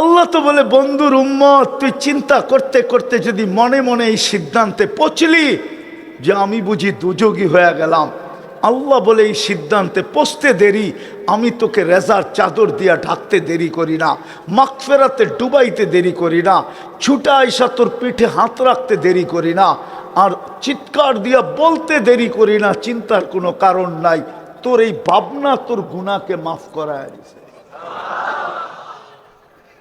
আল্লাহ তো বলে, বন্ধুর উম্মত, তুই চিন্তা করতে করতে যদি মনে মনে এই সিদ্ধান্তে পচলি যে আমি বুঝি দুযোগী হয়ে গেলাম। আল্লাহ বলে, এই সিদ্ধান্তে পচতে দেরি, আমি তোকে রেজার চাদর দিয়া ঢাকতে দেরি করি না মাকফেরাতে ডুবাইতে দেরি করি না, ছুটা আইসা তোর পিঠে হাত রাখতে দেরি করি না, আর চিৎকার দিয়া বলতে দেরি করি না, চিন্তার কোনো কারণ নাই। তোর এই ভাবনা তোর গুণাকে মাফ করায় দিছে।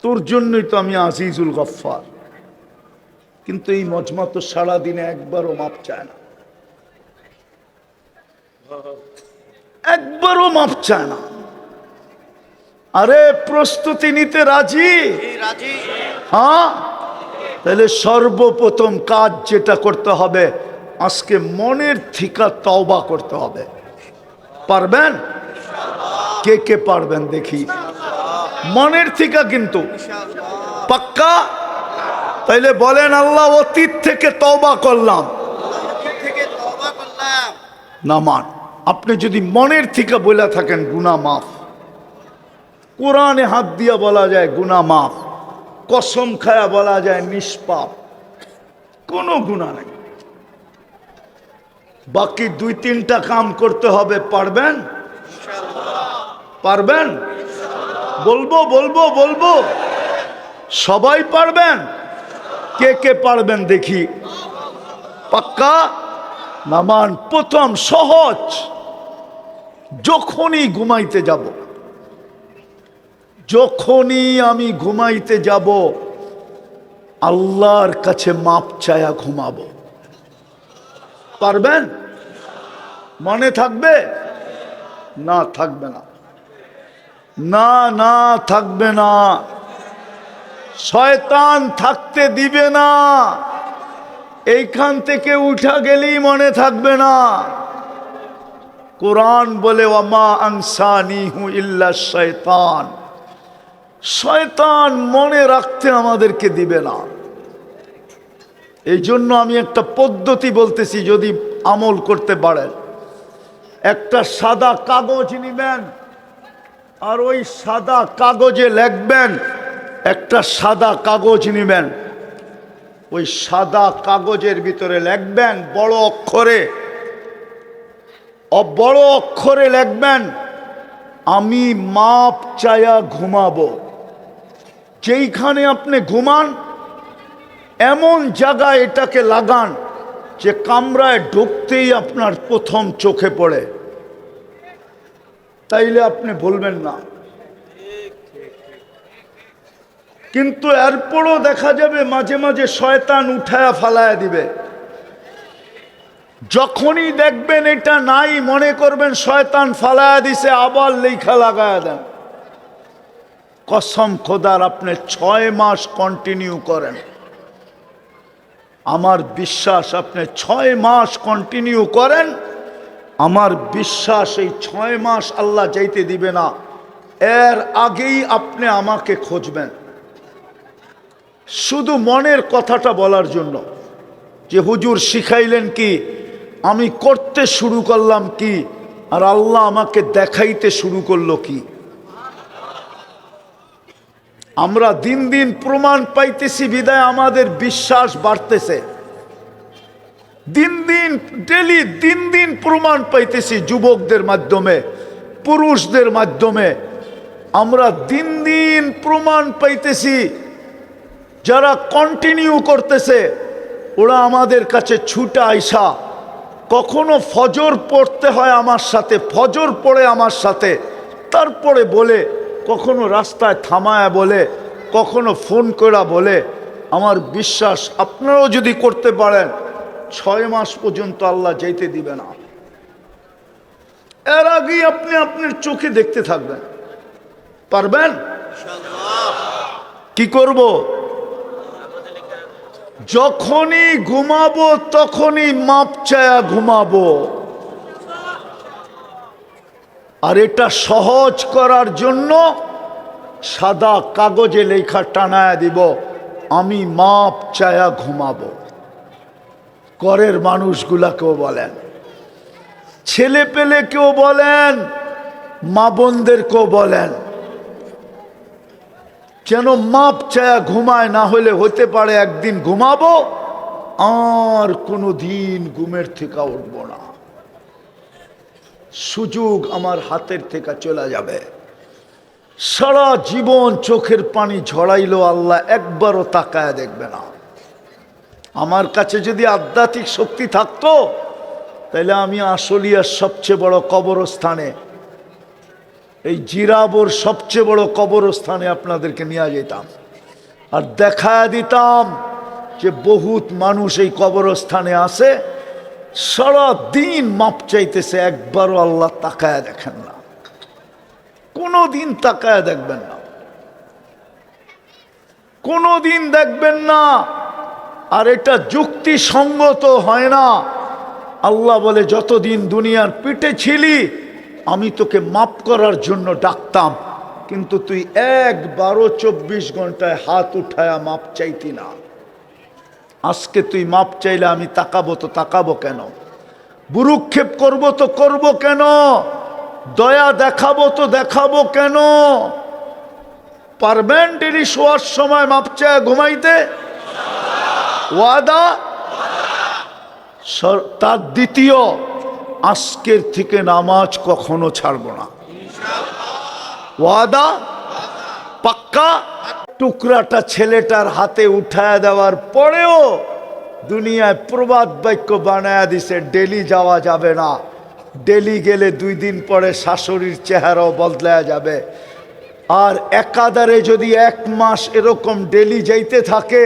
তোর জন্যই তো আমি আজিজুল গফ্ফার। কিন্তু এই মজমা তো সারাদিনে একবারও মাপ চায় না। একবারও মাপ চায় না। আরে, প্রস্তুতি নিতে রাজি? রাজি হ্যাঁ? তাহলে সর্বপ্রথম কাজ যেটা করতে হবে, আজকে মনের থিকা তওবা করতে হবে। পারবেন? কে কে পারবেন দেখি। মনের থিকা কিন্তু। পাক্কা? তাইলে বলেন আল্লাহ, অতীত থেকে তওবা করলাম। না, মান, আপনি যদি মনের থেকে বলে থাকেন গুনা মাফ। কোরআনে হাত দিয়া বলা যায় গুনা মাফ। কসম খায়া বলা যায়, নিষ্পাপ। কোনো গুণা নেই। বাকি দুই তিনটা কাম করতে হবে, পারবেন? পারবেন? বলব বলব বলব। সবাই পারবেন? কে কে পারবেন দেখি? পাক্কা? নামান, প্রথম, সহজ। যখনই ঘুমাইতে যাব। যখনই আমি ঘুমাইতে যাব, আল্লাহর কাছে মাপ চায়া ঘুমাবো। পারবেন? মনে থাকবে? না থাকবে না। না না, থাকবে না। শয়তান থাকতে দিবে না। এইখান থেকে উঠা গেলেই মনে থাকবে না। কোরআন বলে ওমা আনসানিহু ইল্লা শয়তান। শয়তান মনে রাখতে আমাদেরকে দিবে না। এই জন্য আমি একটা পদ্ধতি বলতেছি, যদি আমল করতে পারেন। একটা সাদা কাগজ নিবেন আর ওই সাদা কাগজে লিখবেন, একটা সাদা কাগজ নেবেন। ওই সাদা কাগজের ভিতরে লিখবেন বড় অক্ষরে। বড় অক্ষরে লিখবেন, আমি মাপ চায়া ঘুমাবো। যেইখানে আপনি ঘুমান, এমন জায়গায় এটাকে লাগান যে কামরায় ঢুকতেই আপনার প্রথম চোখে পড়ে। তাইলে আপনি বলবেন না। কিন্তু এরপরও দেখা যাবে মাঝে মাঝে শয়তান উঠায়া ফালায়া দিবে। যখনই দেখবেন এটা নাই, মনে করবেন শয়তান ফালায়া দিছে, আবার লেখা লাগায়া দেন। কসম খোদার, আপনি ছয় মাস কন্টিনিউ করেন। আমার বিশ্বাস, আপনি ছয় মাস কন্টিনিউ করেন আমার বিশ্বাস, এই ছয় মাস আল্লাহ যাইতে দিবে না। এর আগেই আপনি আমাকে খুঁজবেন। শুধু মনের কথাটা বলার জন্য। যে হুজুর শিখাইলেন কি, আমি করতে শুরু করলাম কি, আর আল্লাহ আমাকে দেখাইতে শুরু করল কি। আমরা দিন দিন প্রমাণ পাইতেছি, বিদায় আমাদের বিশ্বাস বাড়তেছে। দিন দিন ডেলি দিন দিন প্রমাণ পাইতেছি যুবকদের মাধ্যমে, পুরুষদের মাধ্যমে। আমরা দিন দিন প্রমাণ পাইতেছি, যারা কন্টিনিউ করতেছে, ওরা আমাদের কাছে ছুটা আইসা, কখনো ফজর পড়তে হয় আমার সাথে, ফজর পড়ে আমার সাথে, তারপরে বলে, কখনো রাস্তায় থামায় বলে, কখনো ফোন করা বলে। আমার বিশ্বাস, আপনারাও যদি করতে পারেন ছয় মাস পর্যন্ত আল্লাহ যেতে দিবে না। এর আগেই আপনি আপনার চোখে দেখতে থাকবেন। পারবেন? কি করব? যখনই ঘুমাবো, তখনই মাপ চায়া ঘুমাবো। আর এটা সহজ করার জন্য সাদা কাগজে লেখা টানায় দিব, আমি মাপ চায়া ঘুমাবো। করের মানুষগুলাকেও বলেন। ছেলে পেলে কেউ বলেন, মা বোনদেরকেও বলেন। যেন মাপ চায়া ঘুমায়, না হলে হতে পারে একদিন ঘুমাবো, আর কোনো দিন ঘুমের থেকে উঠবো না। সুযোগ আমার হাতের থেকে চলে যাবে। সারা জীবন চোখের পানি ঝড়াইলো আল্লাহ একবারও তাকায় দেখবে না। আমার কাছে যদি আধ্যাত্মিক শক্তি থাকতো তাহলে আমি আশুলিয়ার সবচেয়ে বড় কবরস্থানে, এই জিরাবর সবচেয়ে বড় কবরস্থানে আপনাদেরকে নিয়ে যেতাম। আর দেখা দিতাম যে বহুত মানুষ এই কবরস্থানে আসে সারা দিন মাপ চাইতেছে, একবারও আল্লাহ তাকায় দেখেন না। কোনো দিন তাকায় দেখবেন না। কোনো দিন দেখবেন না আর এটা যুক্তিসঙ্গত হয় না। আল্লাহ বলে, যতদিন দুনিয়ার পিঠে ছিলি, আমি তোকে মাপ করার জন্য ডাকতাম। কিন্তু তুই এক বারো চব্বিশ ঘন্টায় হাত উঠায়া মাপ চাইতি না। আজকে তুই মাপ চাইলে আমি তাকাবো তো তাকাবো কেন? বুরুক্ষেপ করব তো করব কেন? দয়া দেখাবো তো দেখাবো কেন? পারবেন ডেলি শোয়ার সময় মাপ চায় ঘুমাইতে ওয়াদা? তার দ্বিতীয়, আজকের থেকে নামাজ কখনো ছাড়ব না। ওয়াদা? পাক্কা? টুকরাটা ছেলেটার হাতে উঠায় দেওয়ার পরেও দুনিয়ায় প্রবাদ বাক্য বানায় দিছে, ডেলি যাওয়া যাবে না। ডেলি গেলে দুই দিন পরে শাশুড়ির চেহারাও বদলায় যাবে। আর একাধারে যদি এক মাস এরকম ডেলি যাইতে থাকে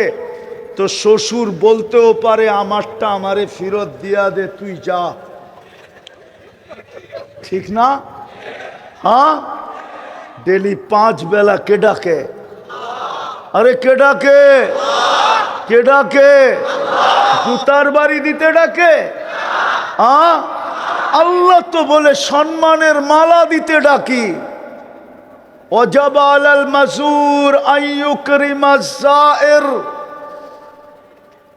তো শ্বশুর বলতেও পারে, আমারটা আমারে ফিরত দিয়া দে, তুই যা। ঠিক না? হ্যাঁ? ডেলি পাঁচ বেলা কে ডাকে? আরে কে ডাকে? কে ডাকে? জুতার বাড়ি দিতে ডাকে? হ্যাঁ? আল্লাহ তো বলে, সম্মানের মালা দিতে ডাকি। অজাবাল মাসুর মাসুর আইয়ুকরিমাজ এর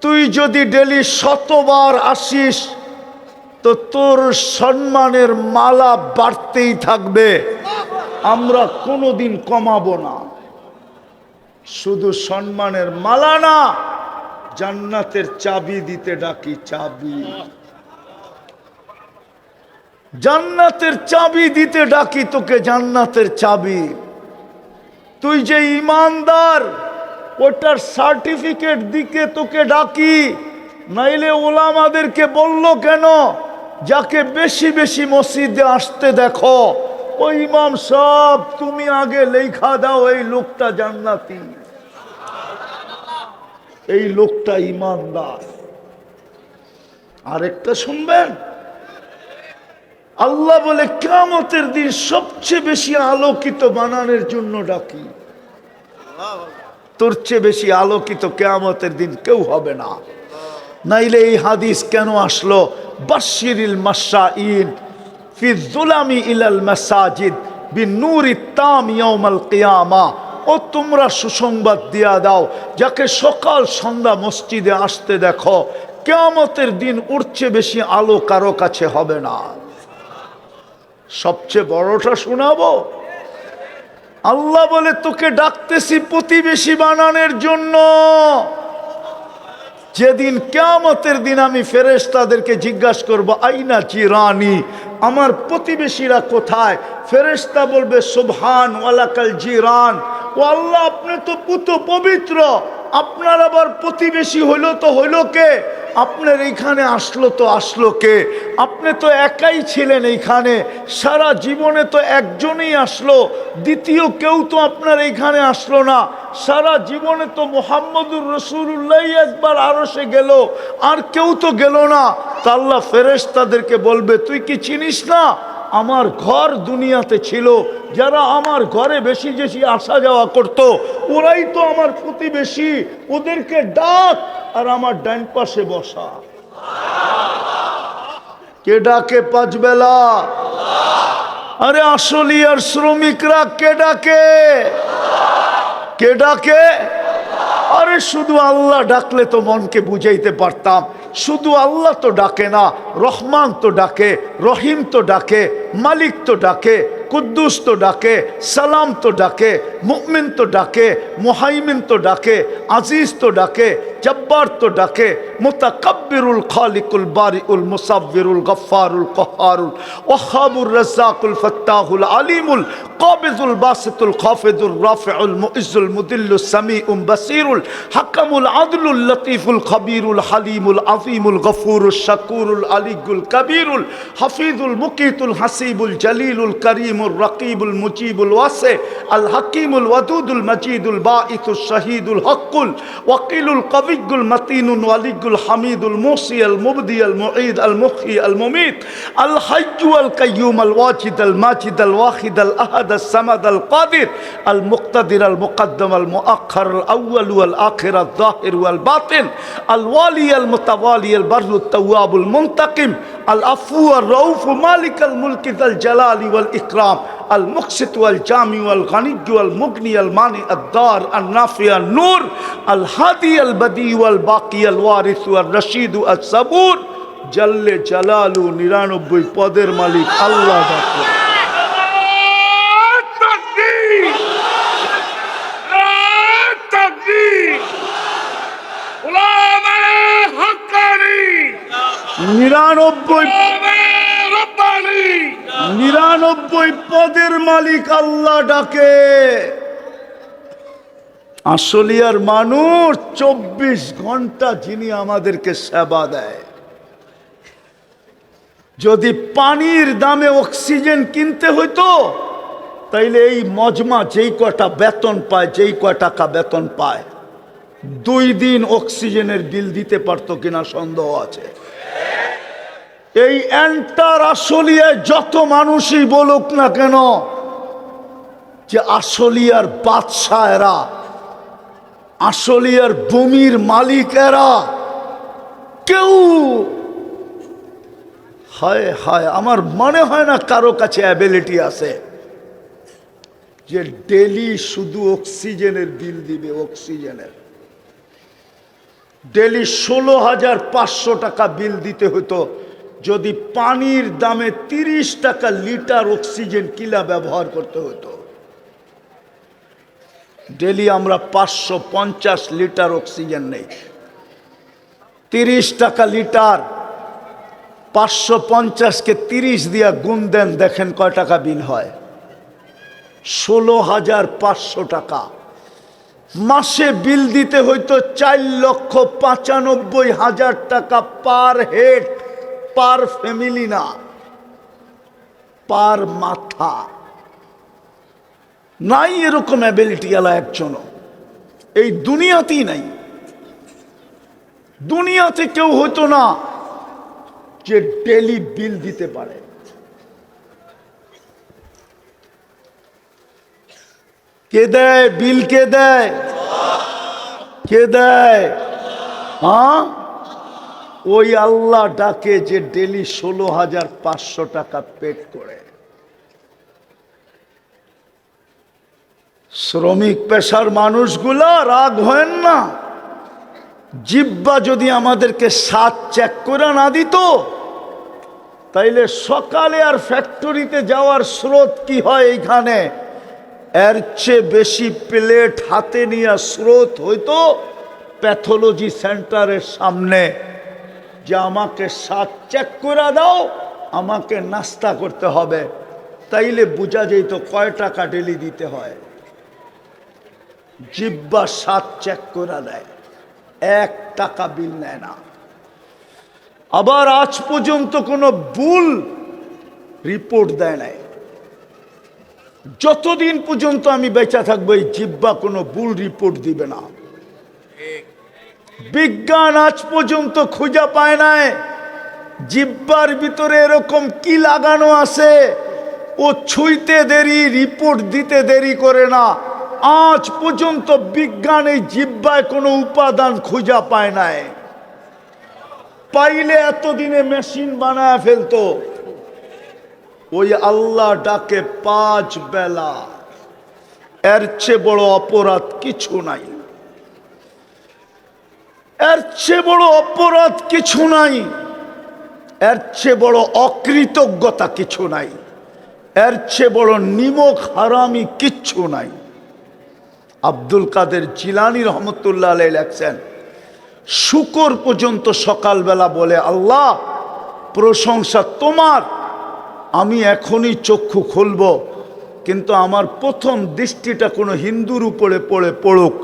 তুই যদি ডেলি শতবার আসিস, তো তোর সম্মানের মালা বাড়তেই থাকবে। আমরা কোনোদিন কমাবো না। শুধু সম্মানের মালা না, জান্নাতের চাবি দিতে ডাকি চাবি। জান্নাতের চাবি দিতে ডাকি তোকে জান্নাতের চাবি। তুই যে ইমানদার ওটার সার্টিফিকেট দিকে তোকে ডাকি। নাইলে ওলামাদেরকে বলল কেন? যাকে বেশি বেশি মসজিদে আসতে দেখো। ওই ইমাম সব তুমি আগে লেখা দাও, এই লোকটা জান্নাতি। এই লোকটা ইমানদার। আরেকটা শুনবেন? আল্লাহ বলে কেমতের দিন সবচেয়ে বেশি আলোকিত বানানোর জন্য ডাকি। তোর চেয়ে বেশি আলোকিত কেয়ামতের দিন কেউ হবে না। নাইলে এই হাদিস কেন আসলো? বাশিরিল মাসাইন ফি যুলামি ইলাল মাসাজিদ বিনূরি তাম ইয়াউমাল কিয়ামা। ও তোমরা সুসংবাদ দিয়া দাও, যাকে সকাল সন্ধ্যা মসজিদে আসতে দেখো, কেয়ামতের দিন উঠছে বেশি আলো কারও কাছে হবে না। সবচেয়ে বড়টা শোনাবো? আল্লাহ বলে, তোকে ডাকতেছি প্রতিবেশী বানানোর জন্য। যেদিন কেয়ামতের দিন আমি ফেরেস তাদেরকে জিজ্ঞাসা করব, আইনা চিরানি আমার প্রতিবেশীরা কোথায়? ফেরেস্তা বলবে, সুবহান ওয়ালাকাল জিরান। ও আল্লাহ, আপনি তো পুত পবিত্র। আপনার আবার প্রতিবেশী হইল তো হইল কে? আপনার এইখানে আসলো তো আসলো কে? আপনি তো একাই ছিলেন এইখানে, সারা জীবনে তো একজনই আসলো, দ্বিতীয় কেউ তো আপনার এইখানে আসলো না। সারা জীবনে তো মোহাম্মদুর রসুল্লাহ একবার আরও সে গেল, আর কেউ তো গেল না। তা আল্লাহ ফেরেশ তাদেরকে বলবে, তুই কি চিনিস না? আমার ঘর দুনিয়াতে ছিল। যারা আমার ঘরে বেশি বেশি আসা যাওয়া করত, ওরাই তো আমার প্রতিবেশী। ওদেরকে ডাক আর আমার ডান পাশে বসা। কে ডাকে পাঁচ বেলা? আরে আসলি আর শ্রমিকরা কে ডাকে? কে ডাকে? আরে শুধু আল্লাহ ডাকলে তো মনকে বুঝাইতে পারতাম। শুধু আল্লাহ তো ডাকে না, রহমান তো ডাকে, রহিম তো ডাকে, মালিক তো ডাকে কুদ্দুস তো ডাকে, সালাম তো ডাকে, মুমিন তো ডাকে, মুহাইমিন তো ডাকে, আজিজ তো ডাকে, জব্বার তো ডাকে, মুতাকাব্বিরুল খালিকুল বারিউল মুসাব্বিরুল গফফারুল কহারুল ওয়াহাবুর রাজ্জাকুল ফাত্তাহুল আলিমুল, কাবিজুল বাসিতুল খাফিদুর রাফিউল মুইজ্জুল মুদিল্লুস সামিউম বাসিরুল, হাকামুল আদলুল লতিফুল খবীরুল হালিমুল আযীমুল গফুরুল শাকুরুল আলিগুল কবীরুল, হাফিজুল মুকিতুল হাসিবুল জলিলুল الرقيب المجيب الواسع الحكيم الودود المجيد ওয়াদুদুল الشهيد الحق وقيل القوي المتين الولي الحميد الموصي المبدي المعيد المخي المميت আল والقيوم الواجد الماجد الواحد الأحد الصمد القادر المقتدر المقدم المؤخر الأول والآخر الظاهر والباطن الوالي المتوالي البر التواب المنتقم العفو الرؤوف مالك الملك ذا الجلال والإكرام. المقسط والجامع والغني والمغني المانع الدار النافع النور الهادي البديع والباقي الوارث والرشيد الصبور جل جلاله নিরানব্বই পদের মালিক আল্লাহ ডাকো تكبير تكبير غلام حقاني নিরানব্বই غلام رباني নিরানব্বই পদের মালিক আল্লাহ ডাকে। আসলিয়ার মানুষ চব্বিশ ঘণ্টা যিনি আমাদেরকে সেবা দেয়। যদি পানির দামে অক্সিজেন কিনতে হইতো, তাইলে এই মজমা যেই কটা বেতন পায়, যেই কয় টাকা বেতন পায়, দুই দিন অক্সিজেনের বিল দিতে পারতো কিনা সন্দেহ আছে। এই এন্টার আসলিয়ায় যত মানুষই বলুক না কেন, যে আসলিয়ার বাদশাহ এরা, আসলিয়ার ভূমির মালিক এরা, কেউ, হায় হায়, আমার মনে হয় না কারও কাছে অ্যাবিলিটি আছে, যে ডেলি শুধু অক্সিজেনের বিল দিবে, অক্সিজেনের। ডেলি ষোলো হাজার পাঁচশো টাকা বিল দিতে হতো যদি পানির দামে তিরিশ টাকা লিটার অক্সিজেন কিলা ব্যবহার করতে হতো ডেলি আমরা পাঁচশো পঞ্চাশ লিটার অক্সিজেন নেই। তিরিশ টাকা লিটার পাঁচশো পঞ্চাশকে তিরিশ দিয়া গুণ দেন, দেখেন কয় টাকা বিল হয়? ষোলো হাজার পাঁচশো টাকা। মাসে বিল দিতে হইতো চার লক্ষ পঁচানব্বই হাজার টাকা পার হেড। পার ফ্যামিলি না, পার মাথা। নাই এরকম অ্যাবিলিটি আলা একজনও। এই দুনিয়াতেই নাই। দুনিয়াতে কেউ হতো না যে ডেলি বিল দিতে পারে। কে দেয়? বিল কে দেয়? কে দেয়? হ্যাঁ? ওই আল্লাহ ডাকে যে ডেলি ষোলো হাজার পাঁচশো টাকা পেট করে। শ্রমিক পেশার মানুষগুলা রাগ হয় না। জিব্বা যদি আমাদেরকে সাত চেক করে না দিত, তাইলে সকালে আর ফ্যাক্টরিতে যাওয়ার স্রোত কি হয় এইখানে? এর চেয়ে বেশি প্লেট হাতে নিয়ে স্রোত হইতো প্যাথোলজি সেন্টারের সামনে। যে আমাকে সাত চেক করে দাও, আমাকে নাস্তা করতে হবে। তাইলে বোঝা যেত কয় টাকা ডেলি দিতে হয়। জিব্বা সাত চেক করে দেয়, এক টাকা বিল নেয় না। আবার আজ পর্যন্ত কোনো ভুল রিপোর্ট দেয় নাই। যতদিন পর্যন্ত আমি বেঁচে থাকব, এই জিব্বা কোনো ভুল রিপোর্ট দিবে না। বিজ্ঞান আজ পর্যন্ত খুঁজে পায় নাই। জিব্বার ভিতরে এরকম কি লাগানো আছে? ও ছুঁইতে দেরি, রিপোর্ট দিতে দেরি করে না। আজ পর্যন্ত বিজ্ঞান এই জিব্বায় কোনো উপাদান খুঁজে পায় নাই। পাইলে এতদিনে মেশিন বানায় ফেলতো। ওই আল্লাহ ডাকে পাঁচ বেলা। এর চেয়ে বড় অপরাধ কিছু নাই। এর চেয়ে বড় অপরাধ কিছু নাই। এর চেয়ে বড় অকৃতজ্ঞতা কিছু নাই। এর চেয়ে বড় নিমক হারামি কিচ্ছু নাই। আব্দুল কাদের জিলানি রহমতুল্লাহ আলাই লেখছেন, শুকর পর্যন্ত সকালবেলা বলে, আল্লাহ, প্রশংসা তোমার। আমি এখনই চক্ষু খুলব, কিন্তু আমার প্রথম দৃষ্টিটা কোনো হিন্দুর উপরে পড়ে পড়ুক,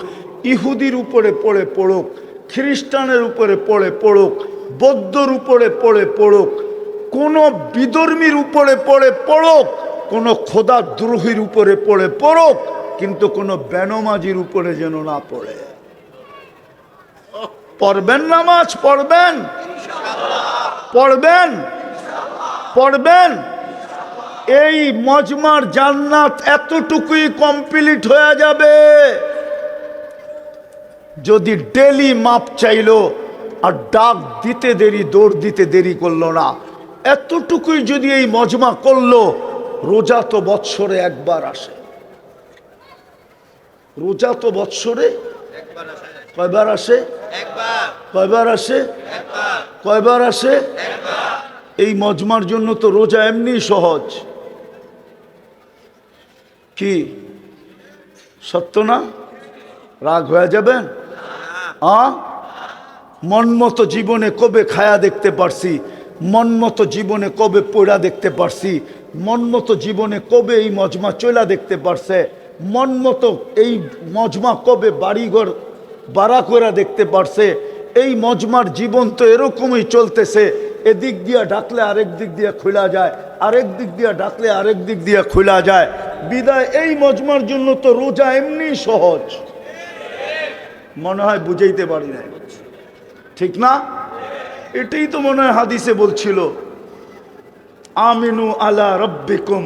ইহুদির উপরে পড়ে পড়ুক খ্রিস্টানের উপরে পড়ে পড়ুক, বৌদ্ধর উপরে পড়ে পড়ুক, কোনো বিধর্মীর উপরে পড়ে পড়ুক, কোনো খোদা দ্রোহীর উপরে পড়ে পড়ুক, কিন্তু কোনো বেনমাজির উপরে যেন না পড়ে। পড়বেন নামাজ? পড়বেন। পড়বেন। পড়বেন। এই মজমার জান্নাত এতটুকুই কমপ্লিট হয়ে যাবে। যদি ডেলি মাপ চাইলো আর ডাক দিতে দেরি দৌড় দিতে দেরি করল না এতটুকুই যদি এই মজমা করল রোজা তো বৎসরে একবার আসে। রোজা তো বৎসরে কয়বার আসে? কয়বার আসে? কয়বার আসে? এই মজমার জন্য তো রোজা এমনি সহজ। কি? সত্য না? রাগ হয়ে যাবেন? আ? মন মতো জীবনে কবে খায়া দেখতে পারছি? মন মতো জীবনে কবে পড়া দেখতে পারছি? মন মতো জীবনে কবে এই মজমা চলা দেখতে পারছে? মন মতো এই মজমা কবে বাড়িঘর বাড়া করে দেখতে পারছে? এই মজমার জীবন তো এরকমই চলতেছে। এদিক দিয়া ডাকলে আরেক দিক দিয়া খোলা যায়। আরেক দিক দিয়া ডাকলে আরেক দিক দিয়া খোলা যায়। বিদায়, এই মজমার জন্য তো রোজা এমনি সহজ। মনে হয় বুঝাইতে পারি না ঠিক না? এটাই তো মনে হয় হাদিসে বলছিল, আমিনু আলা রব্বিকুম।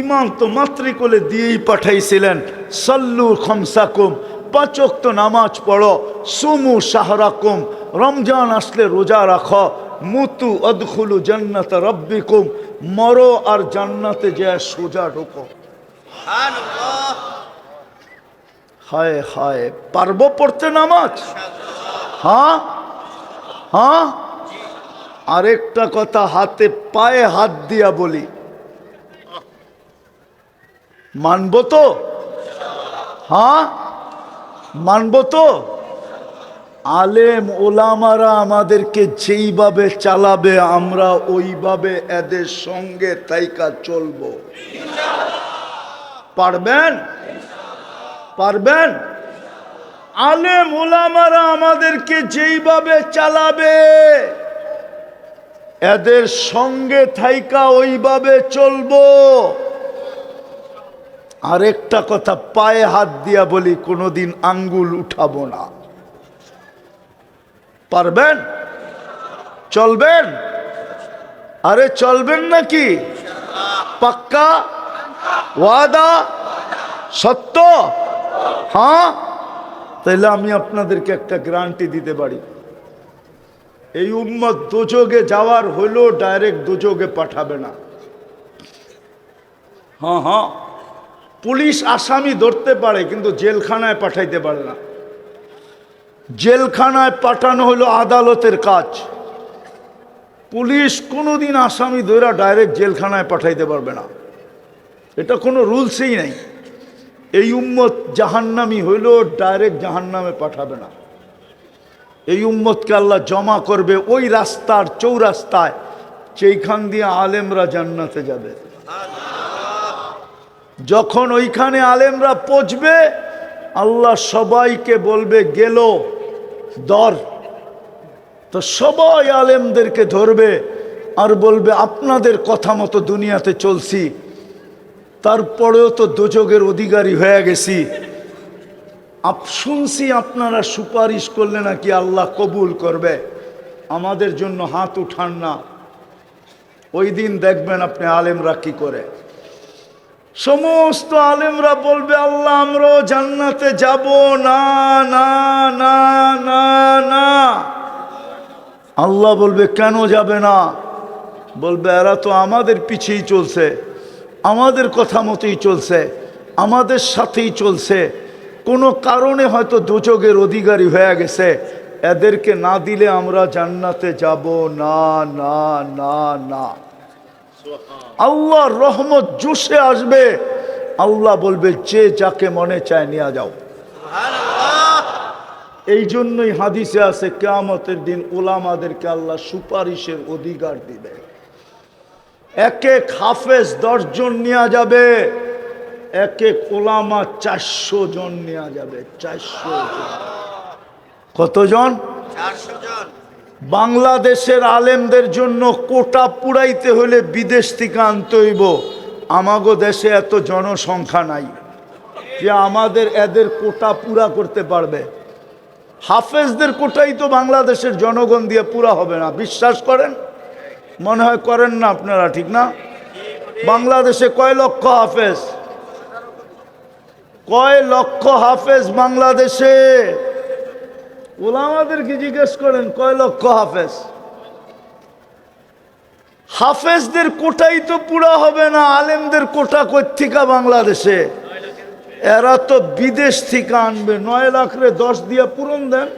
ইমাম তো মাতৃকোলে দিয়েই পাঠাইছিলেন, সল্লু খমসাকুম। পাঁচক তো নামাজ পড়ো, সুমু সাহরাকুম। রমজান আসলে রোজা রাখো, মুতু অদখুলু জান্নাত রব্বিকুম। মরো আর জান্নাতে যায় সোজা ঢোকো। হায় হায়, পারব পড়তে নামাজ? হ্যাঁ হ্যাঁ আরেকটা কথা হাতে পায়ে হাত দিয়া বলি। মানব তো? হ্যাঁ মানব তো? আলেম, ওলামারা আমাদেরকে যেইভাবে চালাবে, আমরা ওইভাবে এদের সঙ্গে তাইকা চলবো। পারবেন? পারবেন? আলে মোলামারা আমাদেরকে যেইভাবে চালাবে, এদের সঙ্গে থাইকা ওইভাবে চলবো। আরেকটা কথা, পায়ে হাত দিয়া বলি, কোনোদিন আঙ্গুল উঠাবো না। পারবেন? চলবেন? আরে চলবেন নাকি? পাক্কা? ওয়াদা? সত্য? হ্যাঁ? তাহলে আমি আপনাদেরকে একটা গ্যারান্টি দিতে পারি। এই উম্মত দোযোগে যাওয়ার হলেও ডাইরেক্ট দোযোগে পাঠাবে না। হ্যাঁ হ্যাঁ। পুলিশ আসামি ধরতে পারে, কিন্তু জেলখানায় পাঠাইতে পারে না। জেলখানায় পাঠানো হলো আদালতের কাজ। পুলিশ কোনোদিন আসামি ধরে ডাইরেক্ট জেলখানায় পাঠাইতে পারবে না। এটা কোনো রুলসই নাই। এই উম্মত জাহান্নামি হইলেও ডাইরেক্ট জাহান্নামে পাঠাবে না। এই উম্মতকে আল্লাহ জমা করবে ওই রাস্তার চৌরাস্তায়, যেইখান দিয়ে আলেমরা জান্নাতে যাবে। যখন ওইখানে আলেমরা পচবে আল্লাহ সবাইকে বলবে, গেল, দর। তো সবাই আলেমদেরকে ধরবে আর বলবে, আপনাদের কথা মতো দুনিয়াতে চলছি। তারপরেও তো দোজগের অধিকারী হয়ে গেছি। আপ শুনছি আপনারা সুপারিশ করলে নাকি আল্লাহ কবুল করবে। আমাদের জন্য হাত উঠান না। ওই দিন দেখবেন আপনি আলেমরা কি করে। সমস্ত আলেমরা বলবে, আল্লাহ, আমরাও জান্নাতে যাব। না না না না না। আল্লাহ বলবে, কেন যাবে না? বলবে, এরা তো আমাদের পিছেই চলছে। আমাদের কথা মতোই চলছে, আমাদের সাথেই চলছে। কোনো কারণে হয়তো দুচোগের অধিকারী হয়ে গেছে। এদেরকে না দিলে আমরা জান্নাতে যাব, না না না না। আল্লাহ রহমত জুসে আসবে। আল্লাহ বলবে, যে যাকে মনে চায় নিয়ে যাও। এই জন্যই হাদিসে আছে, কেয়ামতের দিন ওলামাদেরকে আল্লাহ সুপারিশের অধিকার দিবে। এক এক হাফেজ দশজন নেওয়া যাবে এক এক ওলামা চারশো জন নেওয়া যাবে চারশো জন। কতজন? বাংলাদেশের আলেমদের জন্য কোটা পুরাইতে হলে বিদেশ থেকে আনতে হইব। আমাগো দেশে এত জনসংখ্যা নাই যে আমাদের এদের কোটা পুরা করতে পারবে। হাফেজদের কোটাই তো বাংলাদেশের জনগণ দিয়ে পুরা হবে না বিশ্বাস করেন? মনে হয় করেন না আপনারা, ঠিক না? বাংলাদেশে কয় লক্ষ হাফেজ? কয় লক্ষ হাফেজ বাংলাদেশে? ওলামাদেরকে জিজ্ঞেস করেন, কয় লক্ষ হাফেজ? হাফেজদের কোটাই তো পুরা হবে না, আলেমদের কোটা কোথেকা বাংলাদেশে? এরা তো বিদেশ থেকে আনবে, নয় লাখ রে দশ দিয়া পূরণ দেন।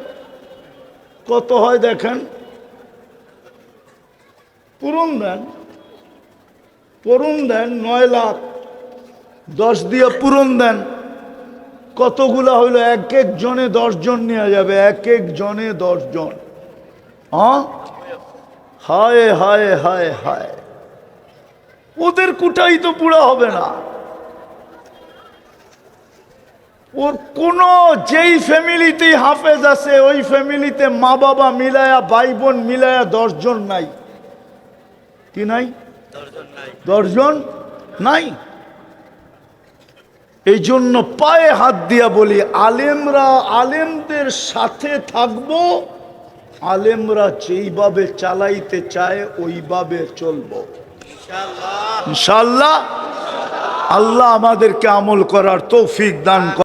কত হয় দেখেন? পূরণ দেন পূরণ দেন নয় লাখ। দশ দিয়ে পূরণ দেন, কতগুলা হইল? এক এক জনে দশ জন নেওয়া যাবে, এক এক জনে দশ জন। হ্যাঁ? হায় হায় হায় হায়। ওদের কুটাই তো পুরা হবে না। ওর কোন, যেই ফ্যামিলিতে হাফেজ আছে, ওই ফ্যামিলিতে মা বাবা মিলায়া ভাই বোন মিলায়া দশজন নাই। কি নাই? দশজন নাই? এই জন্য পায়ে হাত দিয়া বলি আলেমরা আলেমদের সাথে থাকব আলেমরা যেইভাবে চালাইতে চায় ওইভাবে চলবো। ইনশাল্লাহ আল্লাহ আমাদেরকে আমল করার তৌফিক দান।